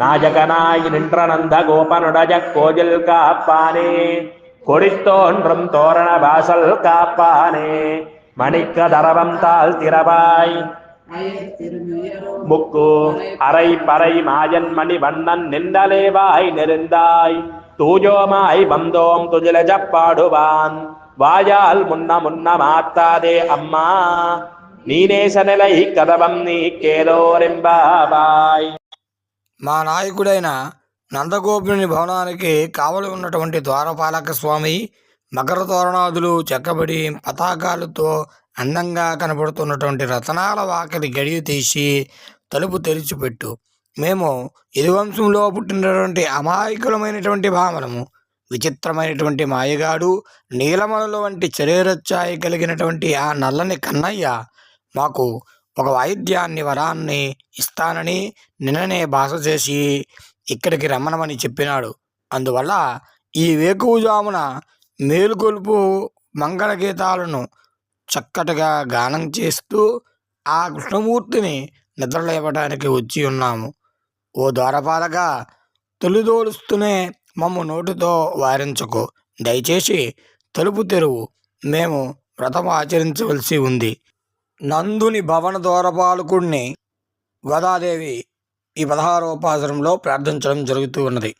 நாஜகனாய் நின்ற நந்த கோபனுடஜ கோஜில் காப்பானே. கொடித்தோன்றும் தோரண வாசல் காப்பானே. மணிக்க தரவம் தாள் திரவாய் முக்கு அரை பறை மாயன் மணி வண்ணன் நின்றலேவாய் நெருந்தாய். தூஜோமாய் வந்தோம் துஜிலஜ பாடுவான். வாயால் முன்ன முன்ன மாத்தாதே அம்மா. நீனேச நிலை கதவம் நீ கேதோரெம்பாவாய் మా నాయకుడైన నందగోపిని భవనానికి కావలి ఉన్నటువంటి ద్వారపాలక స్వామి మకర తోరణాదులు చెక్కబడి పతాకాలతో అందంగా కనబడుతున్నటువంటి రతనాల వాకిలి గడియ తీసి తలుపు తెరిచిపెట్టు. మేము యదువంశంలో పుట్టినటువంటి అమాయకులమైనటువంటి భామలము విచిత్రమైనటువంటి మాయగాడు నీలమలల వంటి శరీరఛాయ కలిగినటువంటి ఆ నల్లని కన్నయ్య మాకు ఒక వాయిద్యాన్ని వరాన్ని ఇస్తానని నిన్ననే భాష చేసి ఇక్కడికి రమ్మనమని చెప్పినాడు. అందువల్ల ఈ వేకువజామున మేలుకొలుపు మంగళ గీతాలను చక్కటిగా గానం చేస్తూ ఆ కృష్ణమూర్తిని నిద్రలేవడానికి వచ్చి ఉన్నాము. ఓ ద్వారపాలక తొలిదోలుస్తూనే మమ్ము నోటితో వారించకు. దయచేసి తలుపు తెరువు. మేము వ్రతం ఆచరించవలసి ఉంది. నందుని భవన ద్వారపాలకుడిని గోదాదేవి ఈ పదహారోపాసనంలో ప్రార్థించడం జరుగుతూ ఉన్నది.